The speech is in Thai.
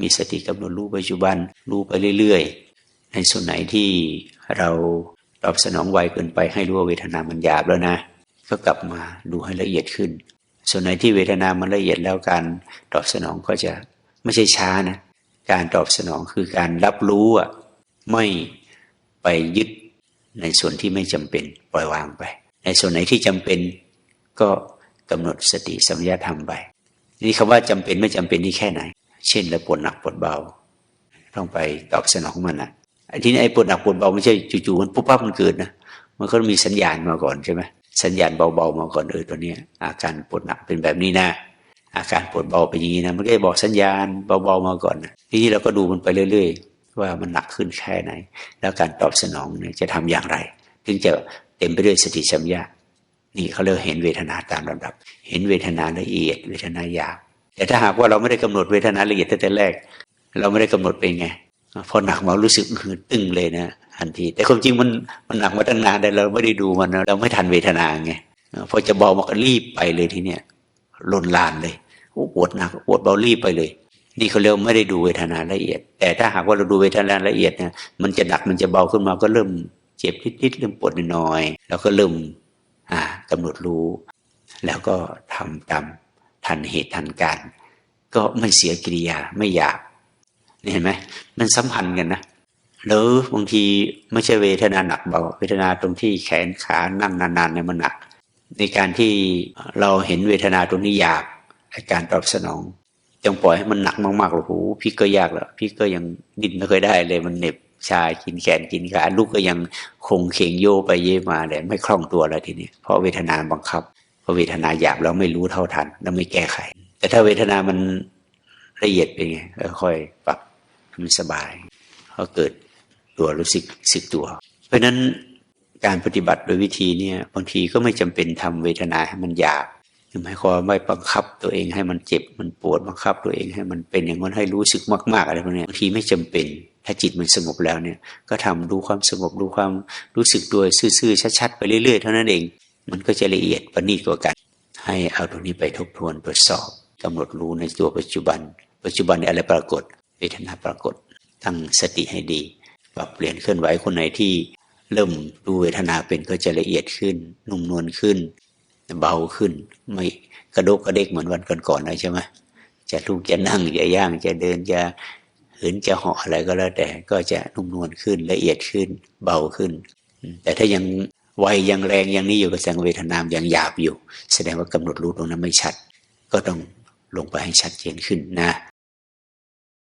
มีสติกำหนดรู้ปัจจุบันรู้ไปเรื่อยๆ ในส่วนไหนที่เราตอบสนองไวเกินไปให้รู้ว่าเวทนามันหยาบแล้วนะ ก็กลับมาดูให้ละเอียดขึ้น ส่วนไหนที่เวทนามันละเอียดแล้วการตอบสนองก็จะไม่ใช่ช้านะการตอบสนองคือการรับรู้อะไม่ไปยึดในส่วนที่ไม่จำเป็นปล่อยวางไป ในส่วนไหนที่จำเป็นก็กำหนดสติสัมยาธรรมไปนี่คำว่าจำเป็นไม่จำเป็นนี่แค่ไหน เช่นเราปวดหนักปวดเบา ต้องไปตอบสนองมันนะไอ้ที่นี่ไอ้ปวดหนักปวดเบาไม่ใช่จู่ๆมันปุ๊บปั๊บมันเกิดนะมันก็มีสัญญาณมาก่อนใช่ไหมสัญญาณเบาๆมาก่อนเออตัวเนี้ย อาการปวดหนักเป็นแบบนี้นะอาการปวดเบาเป็นอย่างนี้นะมันก็จะบอกสัญญาณเบาๆมาก่อนนะทีนี้เราก็ดูมันไปเรื่อย ๆ ว่ามันหนักขึ้นแค่ไหน แล้วการตอบสนองเนี่ยจะทำอย่างไรถึงจะเต็มไปด้วยสติสัมยานี่เขาเรียกเห็นเวทนาตามลำดับ เห็นเวทนาละเอียด เวทนาหยาบ แต่ถ้าหากว่าเราไม่ได้กำหนดเวทนาละเอียดตั้งแต่แรก เราไม่ได้กำหนดเป็นไงพอหนักมารู้สึกคือตึงเลยนะทันที แต่ความจริงมันมันหนักมาตั้งนานแต่เราไม่ได้ดูมันเราไม่ทันเวทนาไงพอจะเบามันก็รีบไปเลยทีเนี้ยลนลานเลยโอ้ปวดหนักปวดเบารีบไปเลย นี่เขาเรียกไม่ได้ดูเวทนาละเอียด แต่ถ้าหากว่าเราดูเวทนาละเอียดเนี่ยมันจะหนักมันจะเบาขึ้นมาก็เริ่มเจ็บนิดๆเริ่มปวดน้อยๆแล้วก็เริ่มอ่ากำหนดรู้ แล้วก็ทำตาม ทันเหตุทันการ ก็ไม่เสียกิริยาไม่อยากเห็นไหมมันสัมพันธ์กันนะหรือบางทีไม่ใช่เวทนาหนักเบาเวทนาตรงที่แขนขานั่งนานๆเนี่ยมันหนัก ในการที่เราเห็นเวทนาตรงนี้อยากอาการตอบสนองยังปล่อยให้มันหนักมากๆโอ้โหพี่ก็ยากแล้วพี่ก็ยังดิ้นไม่เคยได้เลยมันเหน็บชากินแขนกินขาลูกก็ยังคงเข่งโยไปเยมาเลยไม่คล่องตัวแล้วทีนี้เพราะเวทนาบังคับ พอเวทนาหยาบแล้วไม่รู้เท่าทันแล้วไม่แก้ไข แต่ถ้าเวทนามันละเอียดไปไงก็ค่อยปรับมันสบายเขาเกิดตัวรู้สึกสึกตัว เพราะฉะนั้นการปฏิบัติโดยวิธีเนี่ยบางทีก็ไม่จำเป็นทำเวทนาให้มันหยาบหมายความไม่บังคับตัวเองให้มันเจ็บมันปวดบังคับตัวเองให้มันเป็นอย่างนั้นให้รู้สึกมากๆอะไรพวกนี้บางทีไม่จำเป็น ถ้าจิตมันสงบแล้วเนี่ย ก็ทำดูความสงบดูความรู้สึกโดยซื่อๆชัดๆไปเรื่อยๆเท่านั้นเอง มันก็จะละเอียดประณีตกว่ากัน ให้เอาตรงนี้ไปทบทวนตรวจสอบกำหนดรู้ในตัวปัจจุบัน ปัจจุบันอะไรปรากฏ เวทนาปรากฏ ตั้งสติให้ดี ปรับเปลี่ยนเคลื่อนไหวคนไหนที่เริ่มดูเวทนาเป็นก็จะละเอียดขึ้น นุ่มนวลขึ้น เบาขึ้น ไม่กระดกกระเดกเหมือนวันก่อนๆนะใช่ไหมจะลุกจะนั่งจะย่างจะเดินจะเหินจะเหาะอะไรก็แล้วแต่ก็จะนุ่มนวลขึ้นละเอียดขึ้นเบาขึ้น แต่ถ้ายัง วยังแรงยังนี้อยู่กับแสงเวทนามยังหยาบอยู่ แสดงว่ากำหนดรู้ตรงนั้นไม่ชัด ก็ต้องลงไปให้ชัดเจนขึ้นนะ